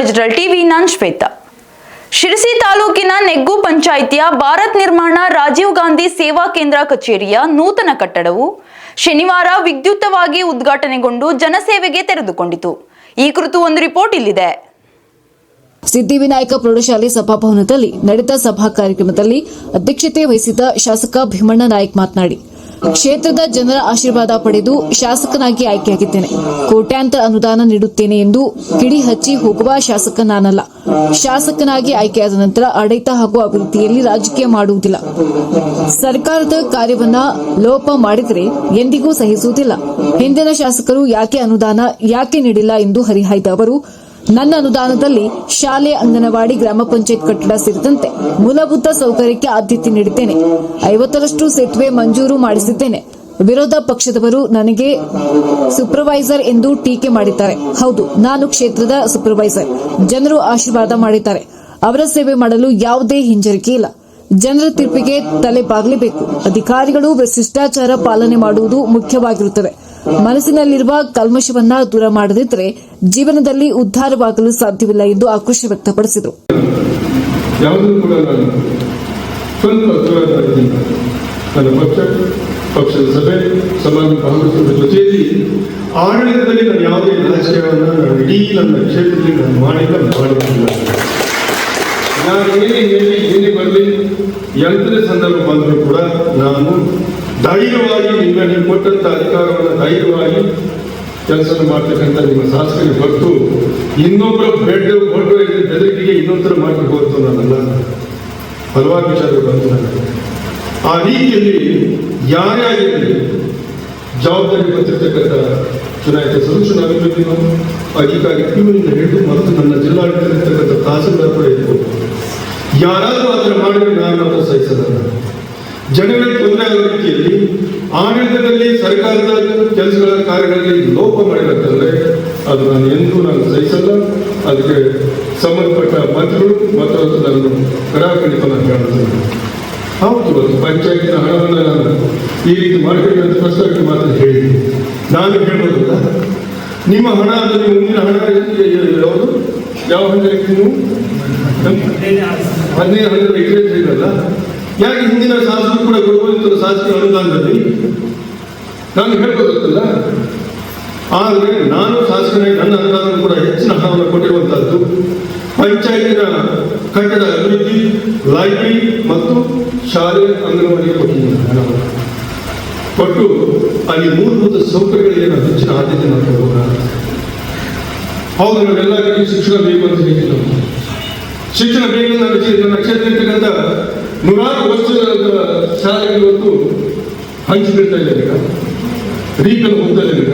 Digital TV, ನಾನ್ ಶ್ವೇತಾ. ಶಿರಸಿ ತಾಲೂಕಿನ ನೆಗ್ಗು ಪಂಚಾಯಿತಿಯ ಭಾರತ್ ನಿರ್ಮಾಣ ರಾಜೀವ್ ಗಾಂಧಿ ಸೇವಾ ಕೇಂದ್ರ ಕಚೇರಿಯ ನೂತನ ಕಟ್ಟಡವು ಶನಿವಾರ ವಿದ್ಯುತ್ತವಾಗಿ ಉದ್ಘಾಟನೆಗೊಂಡು ಜನಸೇವೆಗೆ ತೆರೆದುಕೊಂಡಿತು. ಈ ಕುರಿತು ಒಂದು ರಿಪೋರ್ಟ್ ಇಲ್ಲಿದೆ. ಸಿದ್ದಿವಿನಾಯಕ ಪ್ರೌಢಶಾಲೆ ಸಭಾಭವನದಲ್ಲಿ ನಡೆದ ಸಭಾ ಕಾರ್ಯಕ್ರಮದಲ್ಲಿ ಅಧ್ಯಕ್ಷತೆ ವಹಿಸಿದ್ದ ಶಾಸಕ ಭೀಮಣ್ಣ ನಾಯ್ಕ್ ಮಾತನಾಡಿ ಕ್ಷೇತ್ರದ ಜನರ ಆಶೀರ್ವಾದ ಪಡೆದು ಶಾಸಕನಾಗಿ ಆಯ್ಕೆಯಾಗಿದ್ದೇನೆ. ಕೋಟ್ಯಾಂತರ ಅನುದಾನ ನೀಡುತ್ತೇನೆ ಎಂದು ಕಿಡಿ ಹಚ್ಚಿ ಹೋಗುವ ಶಾಸಕ ನಾನಲ್ಲ ಶಾಸಕನಾಗಿ ಆಯ್ಕೆಯಾದ ನಂತರ ಆಡಳಿತ ಹಾಗೂ ಅಭಿವೃದ್ಧಿಯಲ್ಲಿ ರಾಜಕೀಯ ಮಾಡುವುದಿಲ್ಲ. ಸರ್ಕಾರದ ಕಾರ್ಯವನ್ನ ಲೋಪ ಮಾಡಿದರೆ ಎಂದಿಗೂ ಸಹಿಸುವುದಿಲ್ಲ. ಹಿಂದಿನ ಶಾಸಕರು ಯಾಕೆ ಅನುದಾನ ಯಾಕೆ ನೀಡಿಲ್ಲ ಎಂದು ಹರಿಹಾಯ್ದ ಅವರು ನನ್ನ ಅನುದಾನದಲ್ಲಿ ಶಾಲೆ, ಅಂಗನವಾಡಿ, ಗ್ರಾಮ ಪಂಚಾಯತ್ ಕಟ್ಟಡ ಸೇರಿದಂತೆ ಮೂಲಭೂತ ಸೌಕರ್ಯಕ್ಕೆ ಆದ್ಯತೆ ನೀಡಿದ್ದೇನೆ. ಐವತ್ತರಷ್ಟು ಸೇತುವೆ ಮಂಜೂರು ಮಾಡಿಸಿದ್ದೇನೆ. ವಿರೋಧ ಪಕ್ಷದವರು ನನಗೆ ಸೂಪರ್ವೈಸರ್ ಎಂದು ಟೀಕೆ ಮಾಡಿದ್ದಾರೆ. ಹೌದು, ನಾನು ಕ್ಷೇತ್ರದ ಸೂಪರ್ವೈಸರ್ ಜನರು ಆಶೀರ್ವಾದ ಮಾಡಿದ್ದಾರೆ. ಅವರ ಸೇವೆ ಮಾಡಲು ಯಾವುದೇ ಹಿಂಜರಿಕೆ ಇಲ್ಲ. ಜನರ ತೀರ್ಪಿಗೆ ತಲೆ ಬಾಗಲೇಬೇಕು. ಅಧಿಕಾರಿಗಳು ಶಿಷ್ಟಾಚಾರ ಪಾಲನೆ ಮಾಡುವುದು ಮುಖ್ಯವಾಗಿರುತ್ತದೆ. ಮನಸ್ಸಿನಲ್ಲಿರುವ ಕಲ್ಮಶವನ್ನ ದೂರ ಮಾಡದಿದ್ರೆ ಜೀವನದಲ್ಲಿ ಉದ್ಧಾರವಾಗಲು ಸಾಧ್ಯವಿಲ್ಲ ಎಂದು ಆಕ್ರೋಶ ವ್ಯಕ್ತಪಡಿಸಿದರು. ಪಕ್ಷದ ಸಭೆ, ಸಮಾಜ ಕಾಂಗ್ರೆಸ್ ಜೊತೆಯಲ್ಲಿ ಆಡಳಿತದಲ್ಲಿ ನಾನು ಯಾವುದೇ ರಾಜಕೀಯವನ್ನು ನಾನು ಇಡೀ ನನ್ನ ಕ್ಷೇತ್ರದಲ್ಲಿ ನಾನು ಮಾಡಿಲ್ಲ ಮಾಡುತ್ತಿಲ್ಲ ನಾನು ಏನೇ ಹೇಳಿ ಏನೇ ಬರಲಿ. ಯಂತ್ರದ ಸಂದರ್ಭ ಬಂದರೂ ಕೂಡ ನಾನು ಧೈರ್ಯವಾಗಿ ನಿಮ್ಮ ನೀವು ಕೊಟ್ಟಂಥ ಅಧಿಕಾರವನ್ನು ಧೈರ್ಯವಾಗಿ ಕೆಲಸ ಮಾಡ್ತಕ್ಕಂಥ ನಿಮ್ಮ ಶಾಸಕರಿಗೆ ಹೊರತು ಇನ್ನೊಬ್ಬರ ಬೆಡ್ ಹೊರಟು ಬೆದರಿಕೆಗೆ ಇನ್ನೊಂದರ ಮಾಡಿ ಹೋಗ್ತು ನಾನಲ್ಲ ಹಲವಾರು ವಿಚಾರಗಳು ನನಗೆ. ಆ ರೀತಿಯಲ್ಲಿ ಯಾರೇ ಆಗಿರಲಿ ಜವಾಬ್ದಾರಿ ಗೊತ್ತಿರ್ತಕ್ಕಂಥ ಚುನಾಯಿತ ಸದಸ್ಯರು ನಾವಿರಬೇಕು ಅಧಿಕಾರಿ ಕ್ಯೂನಿಂದ ಹಿಡಿದು ಮತ್ತು ನನ್ನ ಜಿಲ್ಲಾಡಳಿತ ತಹಸೀಲ್ದಾರ್ ಕೂಡ ಇರ್ಬೋದು. ಯಾರಾದರೂ ಥರ ಮಾಡಿದ್ರೆ ನಾನು ಅದನ್ನು ಸಹಿಸಲ್ಲ. ಜನಗಳಿಗೆ ತೊಂದರೆ ಆಗೋ ರೀತಿಯಲ್ಲಿ ಆಡಳಿತದಲ್ಲಿ ಸರ್ಕಾರದ ಕೆಲಸಗಳ ಕಾರ್ಯಗಳಲ್ಲಿ ಲೋಪ ಮಾಡಬೇಕಂದ್ರೆ ಅದು ನಾನು ಎಂದೂ ನಾನು ಸಹಿಸಲ್ಲ. ಅದಕ್ಕೆ ಸಂಬಂಧಪಟ್ಟ ಮಂತ್ರಿಗಳು ಮತ್ತು ನಾನು ಕರಾಖಂಡಿತ ನಾನು ಹೇಳ್ತೀನಿ ಹೌದು, ಅದು ಪಂಚಾಯತಿನ ಹಣವನ್ನು ನಾನು ಈ ರೀತಿ ಮಾಡಬೇಕು ಅಂತ ಪ್ರಸ್ತಾವಕ್ಕೆ ಮಾತ್ರ ಹೇಳಿದ್ದೀನಿ ನಾನು ಹೇಳ್ಬೋದಲ್ಲ? ನಿಮ್ಮ ಹಣ ಅದು ನಿಮ್ಮ ಮುಂದಿನ ಹಣ ಯಾವುದು ಯಾವ ಹಣ ನೀವು? ಹದಿನೈದು ಹಣದ ಎಕ್ಸ್ಪೀರಿಯನ್ಸ್ ಇರಲ್ಲ ಯಾಕೆ ಹಿಂದಿನ ಶಾಸಕರು ಕೂಡ ಕೊಡ್ಬೋದಿತ್ತು ಶಾಸಕರ ಅನುದಾನದಲ್ಲಿ? ನಾನು ಹೇಳ್ಬೋದಲ್ಲ ಆದರೆ ನಾನು ಶಾಸಕನಾಗಿ ನನ್ನ ಅನುದಾನ ಕೂಡ ಹೆಚ್ಚಿನ ಹಣವನ್ನು ಕೊಟ್ಟಿರುವಂತಹದ್ದು ಪಂಚಾಯತಿನ ಕಟ್ಟಡ ಅಭಿವೃದ್ಧಿ, ಲೈಬ್ರರಿ ಮತ್ತು ಶಾಲೆ ಅಂಗನವಾಡಿಗೆ ಕೊಟ್ಟಿದ್ದೀನಿ ಹಣವನ್ನು. ಕೊಟ್ಟು ಅಲ್ಲಿ ಮೂಲಭೂತ ಸೌಕರ್ಯಗಳಿಗೆ ಹೆಚ್ಚಿನ ಆದ್ಯತೆ ಕೊಡಬೇಕು ಹೌದು ನಾವೆಲ್ಲ ಶಿಕ್ಷಣ ಬೇಕು ಅಂತ ಹೇಳಿದ್ವಿ ನಾವು ಶಿಕ್ಷಣ ಬೇಕು ಅಂತ ನನ್ನ ನನ್ನ ಕ್ಷೇತ್ರ ಇರ್ತಕ್ಕಂಥ ನೂರಾರು ವರ್ಷಗಳ ಶಾಲೆಗಳು ಇವತ್ತು ಹಂಚಿಬಿಡ್ತಾ ಇದೆ ಈಗ. ಹೋಗ್ತಾ ಇದೆ ಈಗ.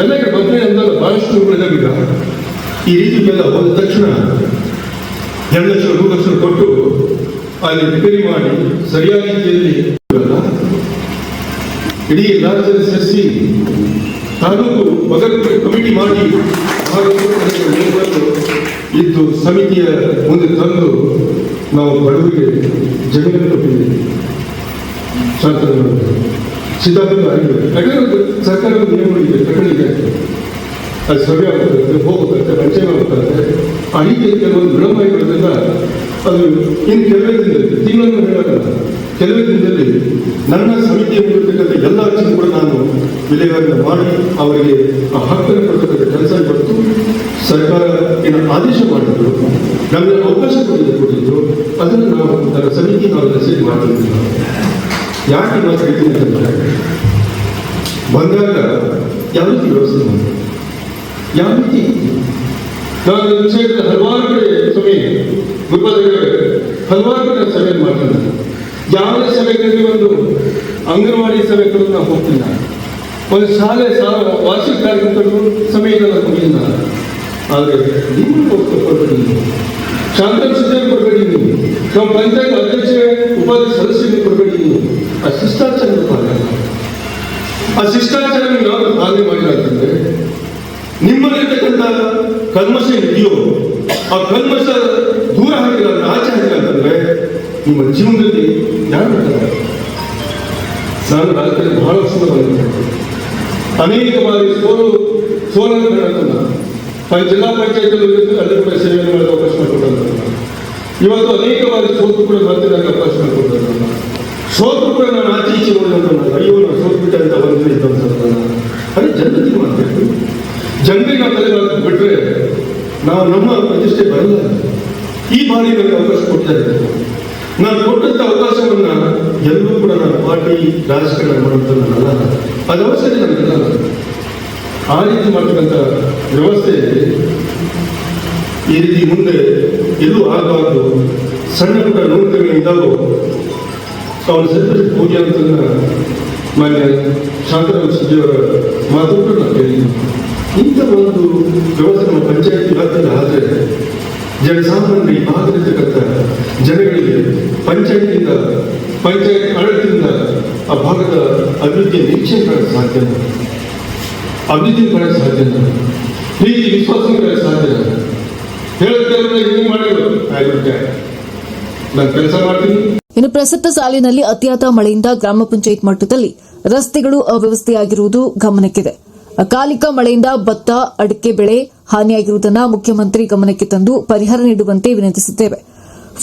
ಎಲ್ಲ ಬಂದ್ರೆ ಅಂದಲ್ಲ ಬಹಳಷ್ಟು ಈಗ. ಈ ರೀತಿ ಎಲ್ಲ ಹೋದ ತಕ್ಷಣ ಎರಡು ಲಕ್ಷ, ಮೂರು ಲಕ್ಷ ಕೊಟ್ಟು ಅಲ್ಲಿ ರಿಪೇರಿ ಮಾಡಿ ಸರಿಯಾದ ರೀತಿಯಲ್ಲಿ. ಇಡೀ ರಾಜ್ಯದ ಸೇರಿಸಿ ತಾಲೂಕು ಮಗನ ಕಮಿಟಿ ಮಾಡಿ. ಇದ್ದು ಸಮಿತಿಯ ಮುಂದೆ ತಂದು ನಾವು ಬಡವರಿಗೆ ಜಮೀನು ಕೊಟ್ಟಿದ್ದೀವಿ. ಶಾಸಕರು ಸಿದ್ಧಾಂತ ಆಗಿದೆ ಯಾಕಂದ್ರೆ ಸರ್ಕಾರದ ನಿಯಮಗಳಿದೆ ಕಟ್ಟಳಿಗೆ ಅದು ಸಭೆ ಆಗ್ತದೆ ಹೋಗುತ್ತೆ ಪಂಚಾಯತ್ ಆಗುತ್ತೆ ರೀತಿ ಕೆಲವೊಂದು ವಿಳಂಬ ಇರೋದ್ರಿಂದ ಅದು ಇನ್ನು ಕೆಲವೇ ತಿಂಗಳನ್ನು ಹೇಳೋಕ್ಕಲ್ಲ ಕೆಲವೇ ದಿನದಲ್ಲಿ ನನ್ನ ಸಮಿತಿಯ ಮುಂದಿರ್ತಕ್ಕಂಥ ಎಲ್ಲ ಅರ್ಜಿಯನ್ನು ಕೂಡ ನಾನು ವಿಲೇವಾರಿನ ಮಾಡಿ ಅವರಿಗೆ ಆ ಹಕ್ಕನ್ನು ಕೊಡ್ತಕ್ಕಂಥ ಕೆಲಸ ಕೊಟ್ಟು ಸರ್ಕಾರ ಏನು ಆದೇಶ ಮಾಡಿದ್ರು, ನಮಗೆ ಅವಕಾಶ ಕೊಟ್ಟಿದ್ದು ಕೊಟ್ಟಿದ್ರು, ಅದನ್ನು ನಾವು ನನ್ನ ಸಮಿತಿ ನಾವು ಮೆಸೇಜ್ ಮಾಡ್ತಿದ್ವಿ. ನಾವು ಯಾಕೆ ನಾವು ಹೇಳ್ತೀನಿ ಅಂತಂದ್ರೆ, ಬಂದಾಗ ಯಾವ ರೀತಿ ವ್ಯವಸ್ಥೆ ಮಾಡಿ? ಯಾವ ರೀತಿ? ನಾನು ಈ ವಿಷಯದಲ್ಲಿ ಹಲವಾರು ಕಡೆ ಸಮಯ ಗುರುಪಾದ ಹಲವಾರು ಕಡೆ ಸಭೆ ಮಾಡ್ತೀನಿ ಯಾವುದೇ ಸಭೆಗಳಲ್ಲಿ ಒಂದು ಅಂಗನವಾಡಿ ಸಭೆಗಳು ನಾವು ಹೋಗ್ತಿಲ್ಲ ಒಂದು ಶಾಲೆ ಸಾಲ, ವಾರ್ಷಿಕ ಕಾರ್ಯಕ್ರಮಗಳು ಸಮಯದಲ್ಲಿ ಹೋಗಿದ್ದೀನಿ ಆದರೆ ನೀವು ಕೊಡಬೇಡಿ ನೀವು. ಶಾಂತನ ಸುದ್ದಿ ಕೊಡಬೇಡಿ ನೀವು. ನಮ್ಮ ಪಂಚಾಯತ್ ಅಧ್ಯಕ್ಷ ಉಪಾಧ್ಯಕ್ಷ ಸದಸ್ಯರಿಗೆ ಕೊಡಬೇಡಿ ನೀವು. ಆ ಶಿಷ್ಟಾಚಾರ ಪಾಲನೆ ಮಾಡಿ. ಆ ಶಿಷ್ಟಾಚಾರ ಯಾವುದು ಪಾಲನೆ ಮಾಡಿಲ್ಲ ನಿಮ್ಮಲ್ಲಿರ್ತಕ್ಕಂಥ ಕಲ್ಮಶ ಇದೆಯೋ, ಆ ಕಲ್ಮಶ ದೂರ ಹಾಕಿಲ್ಲ ಅಂದ್ರೆ ಆಚೆ ಹಾಕಿಲ್ಲ ಅಂತಂದ್ರೆ ನಿಮ್ಮ ಜೀವನದಲ್ಲಿ ಯಾರು? ನಾನು ರಾಜ್ಯದಲ್ಲಿ ಬಹಳ ವರ್ಷದ ಅನೇಕ ಬಾರಿ ಸೋಲು, ಸೋಲನ್ನು ಪಂ ಜಿಲ್ಲಾ ಪಂಚಾಯತ್ ಅಲ್ಲಿ ಕೂಡ ಸೇವೆಯನ್ನು ಮಾಡಲು ಅವಕಾಶ ಮಾಡಿಕೊಟ್ಟಂತ ಇವತ್ತು ಅನೇಕ ಬಾರಿ ಸೋತು ಕೂಡ ನನಗೆ ಅವಕಾಶ ಮಾಡಿಕೊಟ್ಟಂತ ಸೋತು ಕೂಡ ನಾನು ಆಚೆ ಈಚೆ ನೋಡಿದಂತ ಅಯ್ಯೋ ನಾನು ಸೋತು ಬಿಟ್ಟೆ ಅಂತ ಬಂದ್ರೆ ಇದ್ದಂತ ಅದೇ ಜನರಿಗೆ ಮಾಡಬೇಕು ಜನರಿಗೆ ನಾವು ತಲೆಗಳನ್ನು ಬಿಟ್ಟರೆ ನಾವು ನಮ್ಮ ಪ್ರತಿಷ್ಠೆ ಬರಲ್ಲ. ಈ ಬಾರಿ ನನಗೆ ಅವಕಾಶ ಕೊಡ್ತಾ ಇದ್ದಾರೆ. ನಾನು ಕೊಟ್ಟಂತ ಅವಕಾಶವನ್ನ ಎಲ್ಲರೂ ಕೂಡ ನಾನು ಪಾರ್ಟಿ ರಾಜಕಾರಣ ಮಾಡುವಂಥದ್ದಲ್ಲ ಅದು ಅವಶ್ಯಕ ನನಗಿಲ್ಲ ಆ ರೀತಿ ಮಾಡ್ತಕ್ಕಂಥ ವ್ಯವಸ್ಥೆ ಈ ರೀತಿ ಮುಂದೆ ಎಲ್ಲೂ ಆಗಬಾರ್ದು. ಸಣ್ಣ ಪುಟ್ಟ ನೂತನ ಅವನು ಅವನ ಹೋಗಿ ಅಂತನ್ನ ಮಾನ್ಯ ಶಾಂತರಾಮ ಮಾತು ಕೂಡ ನಾನು ಕೇಳಿದ್ದೀನಿ. ಇಂಥ ಒಂದು ವ್ಯವಸ್ಥೆ ನಮ್ಮ ಪಂಚಾಯತ್ ವ್ಯಾಪ್ತಿಯಲ್ಲಿ ಆದರೆ ಜನಸಾಮಾನ್ಯರು ಈ ಭಾಗದಲ್ಲಿರ್ತಕ್ಕಂಥ ಜನಗಳಿಗೆ ಪಂಚಾಯತಿಂದ, ಪಂಚಾಯತ್ ಆಡಳಿತದಿಂದ ಆ ಭಾಗದ ಅಭಿವೃದ್ಧಿಯ ನಿರೀಕ್ಷೆ ಕಾಣಕ್ಕೆ ಸಾಧ್ಯ ಅಭಿವೃದ್ಧಿ ಕಾಣಕ್ಕೆ ಸಾಧ್ಯ ಪ್ರೀತಿ ವಿಶ್ವಾಸ ಕಾಣಕ್ಕೆ ಸಾಧ್ಯ ಹೇಳುತ್ತೆ ಹಿಂಗೆ ಮಾಡಿದ್ರು. ನಾನು ಕೆಲಸ ಮಾಡ್ತೀನಿ. ಇನ್ನು ಪ್ರಸಕ್ತ ಸಾಲಿನಲ್ಲಿ ಅತಿಯಾದ ಮಳೆಯಿಂದ ಗ್ರಾಮ ಪಂಚಾಯತ್ ಮಟ್ಟದಲ್ಲಿ ರಸ್ತೆಗಳು ಅವ್ಯವಸ್ಥೆಯಾಗಿರುವುದು ಗಮನಕ್ಕಿದೆ. ಅಕಾಲಿಕ ಮಳೆಯಿಂದ ಭತ್ತ, ಅಡಿಕೆ ಬೆಳೆ ಹಾನಿಯಾಗಿರುವುದನ್ನು ಮುಖ್ಯಮಂತ್ರಿ ಗಮನಕ್ಕೆ ತಂದು ಪರಿಹಾರ ನೀಡುವಂತೆ ವಿನಂತಿಸುತ್ತೇವೆ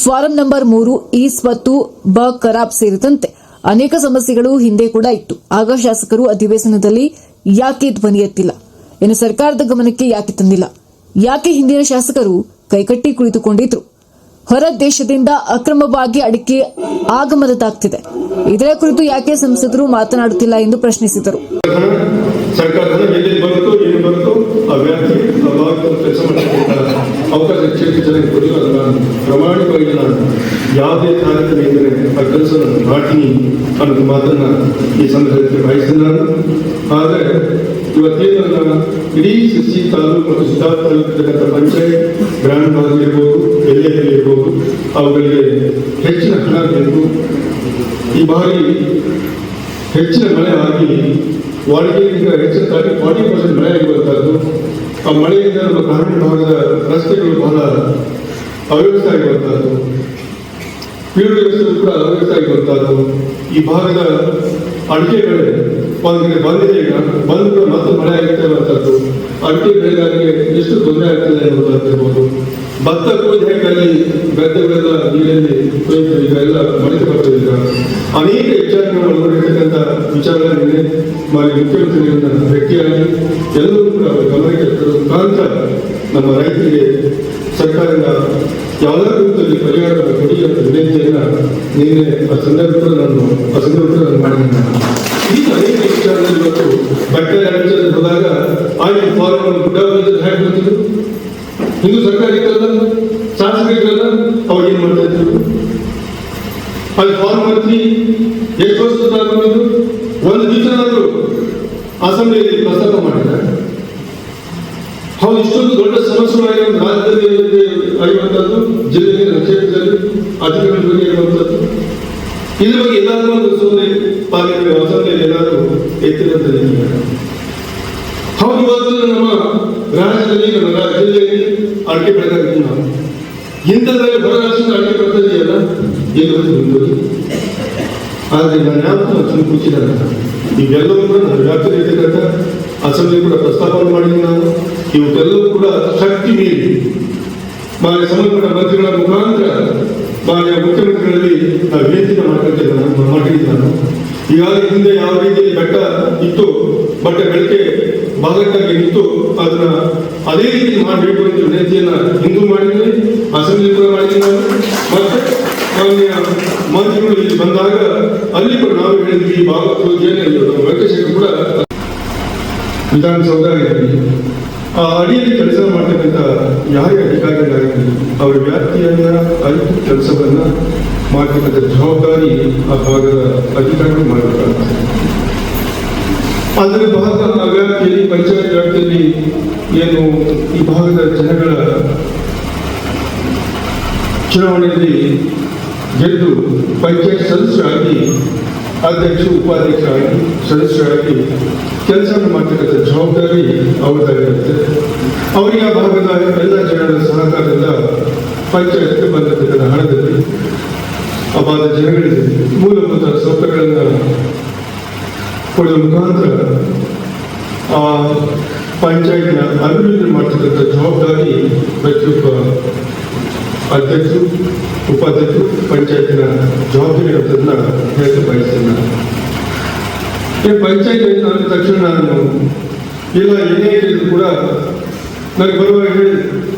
ಫಾರಂ ನಂಬರ್ ಮೂರು ಈಸ್ ಮತ್ತು ಬ ಕರಾಬ್ ಸೇರಿದಂತೆ ಅನೇಕ ಸಮಸ್ಯೆಗಳು ಹಿಂದೆ ಕೂಡ ಇತ್ತು. ಆಗ ಶಾಸಕರು ಅಧಿವೇಶನದಲ್ಲಿ ಯಾಕೆ ಧ್ವನಿ ಎತ್ತಿಲ್ಲ? ಇನ್ನು ಸರ್ಕಾರದ ಗಮನಕ್ಕೆ ಯಾಕೆ ತಂದಿಲ್ಲ? ಯಾಕೆ ಹಿಂದಿನ ಶಾಸಕರು ಕೈಕಟ್ಟಿ ಕುಳಿತುಕೊಂಡಿದ್ರು? ಹೊರ ದೇಶದಿಂದ ಅಕ್ರಮವಾಗಿ ಅಡಿಕೆ ಆಗಮನದಾಗ್ತಿದೆ. ಇದರ ಕುರಿತು ಯಾಕೆ ಸಂಸದರು ಮಾತನಾಡುತ್ತಿಲ್ಲ ಎಂದು ಪ್ರಶ್ನಿಸಿದರು. ಇಡೀ ಸಿಸಿ ತಾಲೂಕು ಮತ್ತು ಪಂಚಾಯತ್ ಭಾಗ ಇರ್ಬೋದು ಅವುಗಳಿಗೆ ಹೆಚ್ಚಿನ ಹಣ ಬೇಕು ಈ ಬಾರಿ ಹೆಚ್ಚಿನ ಮಳೆ ಆಗಿ ವಾಡಿಕೆಗಿಂತ ಹೆಚ್ಚಿನ ತಾಗಿ ಫಾರ್ಟಿ ಪರ್ಸೆಂಟ್ ಮಳೆ ಆಗಿರುವಂಥದ್ದು ಆ ಮಳೆಯಿಂದ ನಮ್ಮ ಗ್ರಾಮೀಣ ಭಾಗದ ರಸ್ತೆಗಳು ಬಹಳ ಅವ್ಯವಸ್ಥೆ ಆಗಿರುವಂಥದ್ದು ಪೀಳು ವ್ಯವಸ್ಥೆ ಕೂಡ ಅವ್ಯವಸ್ಥೆ ಆಗಿರುವಂಥದ್ದು ಈ ಭಾಗದ ಅಡಿಕೆಗಳು ಒಂದು ಕಡೆ ಬಂದಿದೆ ಈಗ. ಬಂದು ಮತ್ತೆ ಮಳೆ ಆಗುತ್ತೆ ಅನ್ನುವಂಥದ್ದು ಅಡಿಕೆ ಬೆಳೆಗಾರರಿಗೆ ಎಷ್ಟು ತೊಂದರೆ ಆಗ್ತದೆ ಅನ್ನುವಂಥದ್ದು ಇರ್ಬೋದು ಭತ್ತ ಕೂಡ ಗದ್ದೆ ಗದ್ದೆಗಳೆಲ್ಲ ನೀರಲ್ಲಿ ಕೊಯ್ದು ಈಗ ಎಲ್ಲ ಮಳೆ ಬರ್ತದೆ. ಈಗ ಅನೇಕ ವಿಚಾರಗಳನ್ನು ಒಳಗೊಂಡಿರ್ತಕ್ಕಂಥ ವಿಚಾರಗಳನ್ನೇ ಮಾನ್ಯ ಮುಖ್ಯಮಂತ್ರಿಗಳನ್ನ ಭೇಟಿಯಾಗಿ ಎಲ್ಲರೂ ಕೂಡ ಅವರ ಗಮನಕ್ಕೆ ಮುಖಾಂತರ ನಮ್ಮ ರೈತರಿಗೆ ಸರ್ಕಾರದ ಯಾವುದೇ ರೂಪದಲ್ಲಿ ಪರಿಹಾರ ಕೊಡಿ ಅಂತ ವಿನಂತಿಯನ್ನ ನಿನ್ನೆ ಆ ಸಂದರ್ಭದಲ್ಲಿ ನಾನು ಆ ಸಂದರ್ಭದಲ್ಲಿ ನಾನು ಮಾಡಿದ್ದೇನೆ. ಈಗ ಅನೇಕ ವಿಚಾರದಲ್ಲಿ ಇವತ್ತು ಬಟ್ಟೆ ಹೋದಾಗ ಆಯ್ತು, ಫಾರ್ಮ್ ಗುಡ್ಡ ಹೇಗೆ ಬರ್ತಿದ್ರು ಹಿಂದೂ ಸರ್ಕಾರ ಇತ್ತಲ್ಲ ಶಾಸಕರಿಗಲ್ಲ ಅವಾಗ ಏನ್ ಮಾಡ್ತಾ ಇದ್ರು? ಅಲ್ಲಿ ಫಾರ್ಮ್ ಮಂತ್ರಿ ಎಷ್ಟು ವರ್ಷದ ಬಂದಿದ್ದು ಒಂದು ದಿವಸನಾದ್ರು ಅಸೆಂಬ್ಲಿಯಲ್ಲಿ ಪ್ರಸ್ತಾಪ ಮಾಡಿದ್ದಾರೆ. ಹೌದು ಇಷ್ಟೊಂದು ದೊಡ್ಡ ಸಮಸ್ಯೆಗಳಾಗಿ ಒಂದು ರಾಜ್ಯದಲ್ಲಿ ಆಗಿರುವಂತಹದ್ದು ನಮ್ಮ ಕ್ಷೇತ್ರದಲ್ಲಿ ಅಧಿಕಾರಿಗಳ ಬಗ್ಗೆ ಎಲ್ಲರೂ ಇದ್ರ ಬಗ್ಗೆ ಒಂದು ಸುಮ್ಮನೆ ಪಾರ್ಲಿಮೆಂಟ್ ಅಸೆಂಬ್ಲಿಯಲ್ಲಿ ಎಲ್ಲಾದ್ರೂ ಎತ್ತಿರುವಂತದ್ದು ಹೌದು ಇವತ್ತು ನಮ್ಮ ರಾಜ್ಯದಲ್ಲಿ ನಮ್ಮ ಜಿಲ್ಲೆಯಲ್ಲಿ ಅಡಿಕೆ ಬೆಳೆದಾಗಿದ್ದೀವಿ ನಾವು ಇಂಥದ್ರಲ್ಲಿ ಹೊರ ರಾಷ್ಟ್ರದ ಅಡಿಕೆ ಬರ್ತದೆಯಲ್ಲ ಏನು ಮುಂದುವರಿ ಆದರೆ ನಾನು ಯಾವತ್ತೂ ಇವೆಲ್ಲವೂ ಕೂಡ ನನ್ನ ವ್ಯಾಪ್ತಿಯಲ್ಲಿ ಇರ್ತಕ್ಕಂಥ ಅಸೆಂಬ್ಲಿ ಕೂಡ ಪ್ರಸ್ತಾಪನೆ ಮಾಡಿದ್ದೀನಿ ನಾನು. ಇವತ್ತೆಲ್ಲವೂ ಕೂಡ ಶಕ್ತಿ ಮೀರಿ ಮಾನ್ಯ ಸಂಬಂಧಪಟ್ಟ ಮಂತ್ರಿಗಳ ಮುಖಾಂತರ ಮಾನ್ಯ ಮುಖ್ಯಮಂತ್ರಿಗಳಲ್ಲಿ ನಾವು ವಿನಂತಿನ ಮಾಡ್ಕೊಳ್ತೇವೆ ನಾನು ಮಾಡಿದ್ದೀನಿ ನಾನು. ಈಗಾಗಲೇ ಹಿಂದೆ ಯಾವ ರೀತಿ ಬೆಟ್ಟ ಇತ್ತು ಬಟ್ಟೆ ಬೆಳಕೆ ಭಾಗಕ್ಕಾಗಿ ನಿಂತು ಅದನ್ನ ಅದೇ ರೀತಿ ಮಾಡಬೇಕು ಅಂತ ವಿನಂತಿಯನ್ನ ಹಿಂದೂ ಮಾಡಿದ್ದೀನಿ ಅಸೆಂಬ್ಲಿ ಕೂಡ ಮಾಡಿದ್ದೀನಿ ಮತ್ತೆ ಮಾನ್ಯ ಮಂತ್ರಿಗಳು ಇಲ್ಲಿ ಬಂದಾಗ ಅಲ್ಲಿ ಕೂಡ ನಾವು ಹೇಳಿದ್ವಿ ಏನು ವೆಂಕಟೇಶ್ವರ ಕೂಡ ವಿಧಾನಸೌಧ ಆ ಅಡಿಯಲ್ಲಿ ಕೆಲಸ ಮಾಡ್ತಕ್ಕಂಥ ಯಾರೇ ಅಧಿಕಾರಿಗಳಾಗಿರಲಿ ಅವರ ವ್ಯಾಪ್ತಿಯನ್ನ, ಅಲ್ಲಿ ಕೆಲಸವನ್ನ ಮಾಡ್ತಕ್ಕಂಥ ಜವಾಬ್ದಾರಿ ಆ ಭಾಗದ ಅಧಿಕಾರಿಗಳು ಮಾಡಬೇಕಾಗ್ತದೆ ಅದರ ಭಾರತ ವ್ಯಾಪ್ತಿಯಲ್ಲಿ ಪಂಚಾಯತ್ ವ್ಯಾಪ್ತಿಯಲ್ಲಿ ಏನು ಈ ಭಾಗದ ಜನಗಳ ಚುನಾವಣೆಯಲ್ಲಿ ಗೆದ್ದು ಪಂಚಾಯತ್ ಸದಸ್ಯರಾಗಿ, ಅಧ್ಯಕ್ಷ, ಉಪಾಧ್ಯಕ್ಷರಾಗಿ, ಸದಸ್ಯರಾಗಿ ಕೆಲಸ ಮಾಡ್ತಕ್ಕಂಥ ಜವಾಬ್ದಾರಿ ಅವರದಾಗಿರುತ್ತೆ. ಅವರಿಗೆ ಆ ಭಾಗದ ಎಲ್ಲ ಜನರ ಸಹಕಾರದಿಂದ ಪಂಚಾಯತ್ಗೆ ಬಂದಿರತಕ್ಕಂಥ ಹಣದಲ್ಲಿ ಅಪಾದ ಜನಗಳಿಗೆ ಮೂಲಭೂತ ಸೌಕರ್ಯಗಳನ್ನು ಕೊಡುವ ಮುಖಾಂತರ ಆ ಪಂಚಾಯತ್ನ ಅಭಿವೃದ್ಧಿ ಮಾಡ್ತಕ್ಕಂಥ ಜವಾಬ್ದಾರಿ ಪ್ರತಿಯೊಬ್ಬ ಅಧ್ಯಕ್ಷರು, ಉಪಾಧ್ಯಕ್ಷರು, ಪಂಚಾಯತಿನ ಜವಾಬ್ದಾರಿ ಇರೋದನ್ನ ಹೇಳಕ್ಕೆ ಬಯಸ್ತೇನೆ ಈ ಪಂಚಾಯತ್ ಅಂದ ತಕ್ಷಣ ನಾನು ಇಲ್ಲ ಏನೇ ಇದ್ದರೂ ಕೂಡ ನನಗೆ ಬರುವ ಹೇಳಿ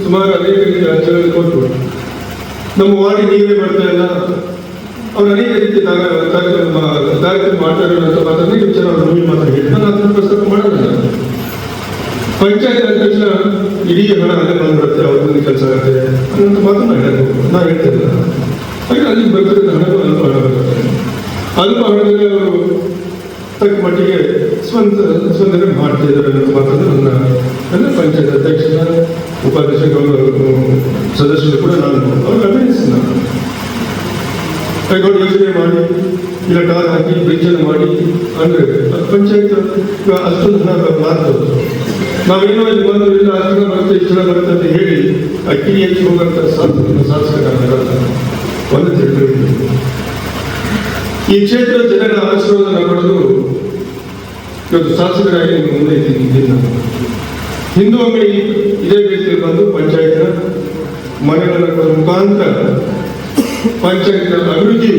ಸುಮಾರು ಅನೇಕ ರೀತಿಯ ಅರ್ಜಿಗಳನ್ನು ಕೊಟ್ಟು, ನಮ್ಮ ವಾರ್ಡಿಗೆ ನೀವೇ ಬರ್ತಾ ಇಲ್ಲ. ಅವ್ರು ಅನೇಕ ರೀತಿ ಕಾರ್ಯಕ್ರಮ ಕಾರ್ಯಕ್ರಮ ಮಾಡ್ತಾ ಇರೋದಂತ ಮಾತು ಅನೇಕ ವಿಚಾರ ಅವ್ರು ಮಾತ್ರ ಹೇಳಿ ನಾನು ಅದನ್ನು ಪ್ರಸ್ತಾಪ ಮಾಡೋದಿಲ್ಲ. ಪಂಚಾಯತ್ ಅಂದ ತಕ್ಷಣ ಇಡೀ ಹಣ ಅಲ್ಲೇ ಬಂದ್ಬಿಡುತ್ತೆ ಅವ್ರದ್ದು ಕೆಲಸ ಆಗುತ್ತೆ ಅನ್ನೋಂಥ ಮಾತನ್ನ ಹೇಳಬೇಕು ನಾವು ಹೇಳ್ತಿಲ್ಲ. ಹಾಗೆ ಅಲ್ಲಿ ಬರ್ತಕ್ಕಂಥ ಹಣ ಅಲ್ಪ ಹಣ ಅಲ್ಪ ಹಣದಲ್ಲಿ ಅವರು ತಕ್ಕ ಮಟ್ಟಿಗೆ ಸ್ವಂತ ಸ್ಪಂದನೆ ಮಾಡ್ತಿದ್ದಾರೆ ಅನ್ನೋ ಮಾತನ್ನು ನನ್ನ ನನ್ನ ಪಂಚಾಯತ್ ಅಧ್ಯಕ್ಷರ ಉಪಾಧ್ಯಕ್ಷರು ಸದಸ್ಯರು ಕೂಡ ನಾನು ಅವ್ರಿಗೆ ನಾನು. ಕೈಗೊಂಡು ಯೋಜನೆ ಮಾಡಿ, ಇಲ್ಲ ಟಾರ್ ಹಾಕಿ ಬ್ರಿಡ್ಜನ್ನು ಮಾಡಿ, ಅಂದರೆ ಪಂಚಾಯತ್ ಅಷ್ಟೊಂದು ಹಣ ಮಾರ್ತದೆ ನಾವೇನೋ ಇಲ್ಲಿ ಬಂದು ಇಲ್ಲ ಹಣ ಬರುತ್ತೆ ಇಷ್ಟು ಬರುತ್ತೆ ಅಂತ ಹೇಳಿ ಅಕ್ಕಿ ಹೆಚ್ಚು ಹೋಗಂತ ಸಾಧನೆ ಸಾಧಿಸಬೇಕಾಗಲ್ಲ ಒಂದು ತಿಳ್ಕೊಂಡು ಈ ಕ್ಷೇತ್ರದ ಜನರ ಆಶೀರ್ವಾದ ಪಡೆದು ಇವತ್ತು ಶಾಸಕರಾಗಿ ಮುಂದೆ ಇದ್ದೀನಿ ಹಿಂದೂ ಒಮ್ಮೆ ಇದೇ ರೀತಿಯಲ್ಲಿ ಬಂದು ಪಂಚಾಯತ್ನ ಮನೆಗಳ ಮುಖಾಂತರ ಪಂಚಾಯತ್ನ ಅಭಿವೃದ್ಧಿ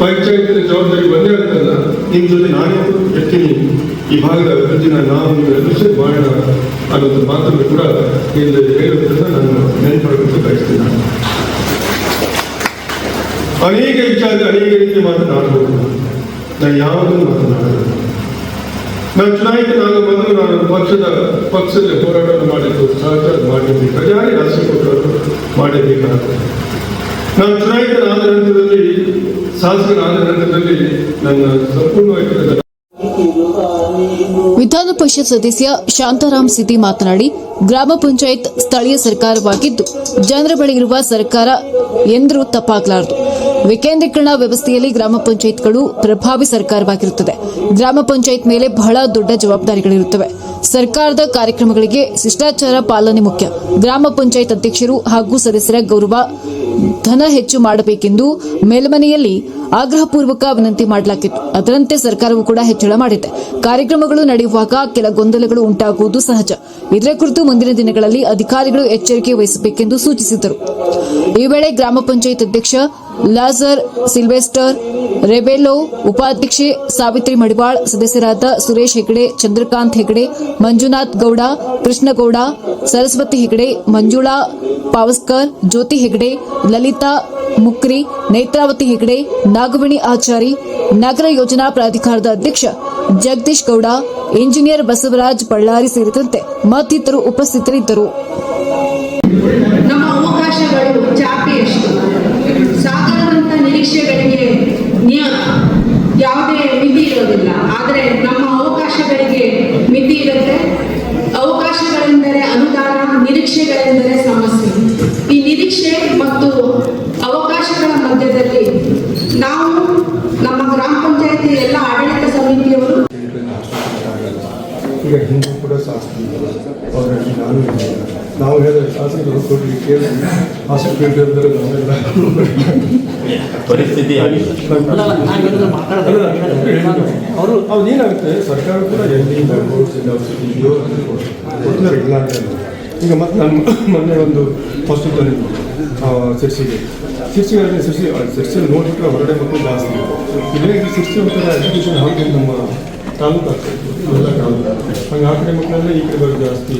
ಪಂಚಾಯತ್ನ ಜವಾಬ್ದಾರಿ ಒಂದೇ ಆಗ್ತಲ್ಲ ನಿಮ್ಮ ಜೊತೆ ನಾನೇ ಇರ್ತೀನಿ. ಈ ಭಾಗದ ಅಭಿವೃದ್ಧಿನ ನಾವು ಅಭಿವೃದ್ಧಿ ಮಾಡೋಣ ಅನ್ನೋದು ಮಾತನ್ನು ಕೂಡ ಇಲ್ಲಿ ಹೇಳೋದ್ರಿಂದ ನಾನು ನೆನಪು ಬಯಸ್ತೀನಿ ಅನೇಕ ವಿಚಾರ, ಅನೇಕ ರೀತಿಯ ಮಾತನಾಡಬಹುದು. ನಾನು ಯಾವುದನ್ನು ಮಾತನಾಡೋದು ನಾನು ಚುನಾಯಿತನಾಗ ಬಂದು ನಾನು ಪಕ್ಷದ ಪಕ್ಷದ ಹೋರಾಟ ಮಾಡಿದ್ದು ಸಹಕಾರ ಮಾಡಿದ್ದೀನಿ ಪ್ರಜಾರಿ ರಾಷ್ಟ್ರೀಯ ಕೊಟ್ಟರು ಮಾಡಬೇಕಾದ ನಾನು ಚುನಾಯಿತನಾದ ನಂತರದಲ್ಲಿ ಶಾಸಕನಾದ ನಂತರದಲ್ಲಿ ನನ್ನ ಸಂಪೂರ್ಣವಾಗಿ ವಿಧಾನ ಪರಿಷತ್ ಸದಸ್ಯ ಶಾಂತಾರಾಮ್ ಸಿದ್ದಿ ಮಾತನಾಡಿ ಗ್ರಾಮ ಪಂಚಾಯತ್ ಸ್ಥಳೀಯ ಸರ್ಕಾರವಾಗಿದ್ದು, ಜನರ ಬಳಿ ಇರುವ ಸರ್ಕಾರ ಎಂದರೂ ತಪ್ಪಾಗಲಾರದು. ವಿಕೇಂದ್ರೀಕರಣ ವ್ಯವಸ್ಥೆಯಲ್ಲಿ ಗ್ರಾಮ ಪಂಚಾಯತ್ಗಳು ಪ್ರಭಾವಿ ಸರ್ಕಾರವಾಗಿರುತ್ತದೆ. ಗ್ರಾಮ ಪಂಚಾಯತ್ ಮೇಲೆ ಬಹಳ ದೊಡ್ಡ ಜವಾಬ್ದಾರಿಗಳಿರುತ್ತವೆ. ಸರ್ಕಾರದ ಕಾರ್ಯಕ್ರಮಗಳಿಗೆ ಶಿಷ್ಟಾಚಾರ ಪಾಲನೆ ಮುಖ್ಯ. ಗ್ರಾಮ ಪಂಚಾಯತ್ ಅಧ್ಯಕ್ಷರು ಹಾಗೂ ಸದಸ್ಯರ ಗೌರವ ಧನ ಹೆಚ್ಚು ಮಾಡಬೇಕೆಂದು ಮೇಲ್ಮನೆಯಲ್ಲಿ ಆಗ್ರಹಪೂರ್ವಕ ವಿನಂತಿ ಮಾಡಲಾಗಿತ್ತು. ಅದರಂತೆ ಸರ್ಕಾರವು ಕೂಡ ಹೆಚ್ಚಳ ಮಾಡಿದೆ. ಕಾರ್ಯಕ್ರಮಗಳು ನಡೆಯುವಾಗ ಕೆಲ ಗೊಂದಲಗಳು ಉಂಟಾಗುವುದು ಸಹಜ. ಇದರ ಕುರಿತು ಮುಂದಿನ ದಿನಗಳಲ್ಲಿ ಅಧಿಕಾರಿಗಳು ಎಚ್ಚರಿಕೆ ವಹಿಸಬೇಕೆಂದು ಸೂಚಿಸಿದರು. ಈ ವೇಳೆ ಗ್ರಾಮ ಪಂಚಾಯತ್ ಅಧ್ಯಕ್ಷ ಲಾಜರ್ ಸಿಲ್ವೆಸ್ಟರ್ ರೆಬೆಲೋ ಉಪಾಧ್ಯಕ್ಷೆ ಸಾವಿತ್ರಿ ಮಡಿವಾಳ್, ಸದಸ್ಯರಾದ ಸುರೇಶ್ ಹೆಗಡೆ, ಚಂದ್ರಕಾಂತ್ ಹೆಗಡೆ, ಮಂಜುನಾಥ್ ಗೌಡ, ಕೃಷ್ಣಗೌಡ, ಸರಸ್ವತಿ ಹೆಗಡೆ, ಮಂಜುಳಾ ಪಾವಸ್ಕರ್, ಜ್ಯೋತಿ ಹೆಗಡೆ, ಲಲಿತಾ ಮುಕ್ರಿ, ನೇತ್ರಾವತಿ ಹೆಗಡೆ, ನಾಗವಿಣಿ ಆಚಾರಿ, ನಗರ ಯೋಜನಾ ಪ್ರಾಧಿಕಾರದ ಅಧ್ಯಕ್ಷ ಜಗದೀಶ್ ಗೌಡ ಇಂಜಿನಿಯರ್ ಬಸವರಾಜ್ ಬಳ್ಳಾರಿ ಸೇರಿದಂತೆ ಮತ್ತಿತರರು ಉಪಸ್ಥಿತರಿದ್ದರು. ನಮ್ಮ ಅವಕಾಶಗಳು ಸಾಗರದಂತ ನಿರೀಕ್ಷೆಗಳಿಗೆ ಯಾವುದೇ ಮಿತಿ ಇರೋದಿಲ್ಲ. ಆದರೆ ನಮ್ಮ ಅವಕಾಶಗಳಿಗೆ ಮಿತಿ ಇರುತ್ತೆ. ಅವಕಾಶಗಳೆಂದರೆ ಅನುದಾನ, ನಿರೀಕ್ಷೆಗಳೆಂದರೆ ಸಮಸ್ಯೆ ಈ ನಿರೀಕ್ಷೆ ಮತ್ತು ಅವಕಾಶಗಳ ಮಧ್ಯದಲ್ಲಿ ನಾವು ನಮ್ಮ ಗ್ರಾಮ ಪಂಚಾಯತಿ ಎಲ್ಲ ಆಡಳಿತ ಸಮಿತಿಯವರು ಈಗ ಹಿಂದೂ ಕೂಡ ಶಾಸಕರು ಅವರಲ್ಲಿ ನಾನು ಇದ್ದೇನೆ. ನಾವು ಕೇಳಿ ಶಾಸಕರು ಹೇಳಿದ್ರೆ ನಾವೆಲ್ಲ ಪರಿಸ್ಥಿತಿ ಅವರು ಅವ್ರು ಏನಾಗುತ್ತೆ? ಸರ್ಕಾರ ಕೂಡ ಎಲ್ಲಿಂದ ಕೊಡ್ತಾರೆ ಇಲ್ಲ ಅಂತ. ಈಗ ಮತ್ತೆ ನಾನು ಮೊನ್ನೆ ಒಂದು ಫಸ್ಟ್ ಸಿರ್ಸಿಗೆ ಸಿರ್ಸಿಗೆ ಸಿರ್ಸಿ ಸಿರ್ಸಿಯಲ್ಲಿ ನೋಡಿಬಿಟ್ರೆ ಹೊರಗಡೆ ಮಕ್ಕಳು ಜಾಸ್ತಿ. ಇದೇ ಸಿರ್ಸಿ ಒಂಥರ ಎಜುಕೇಷನ್ ಹಾಗೆ ನಮ್ಮ ತಾಲೂಕು ಆಗ್ತದೆ. ಹಂಗೆ ಆ ಕಡೆ ಮಕ್ಕಳೆಲ್ಲ ಈ ಕಡೆ ಬರೋದು ಜಾಸ್ತಿ.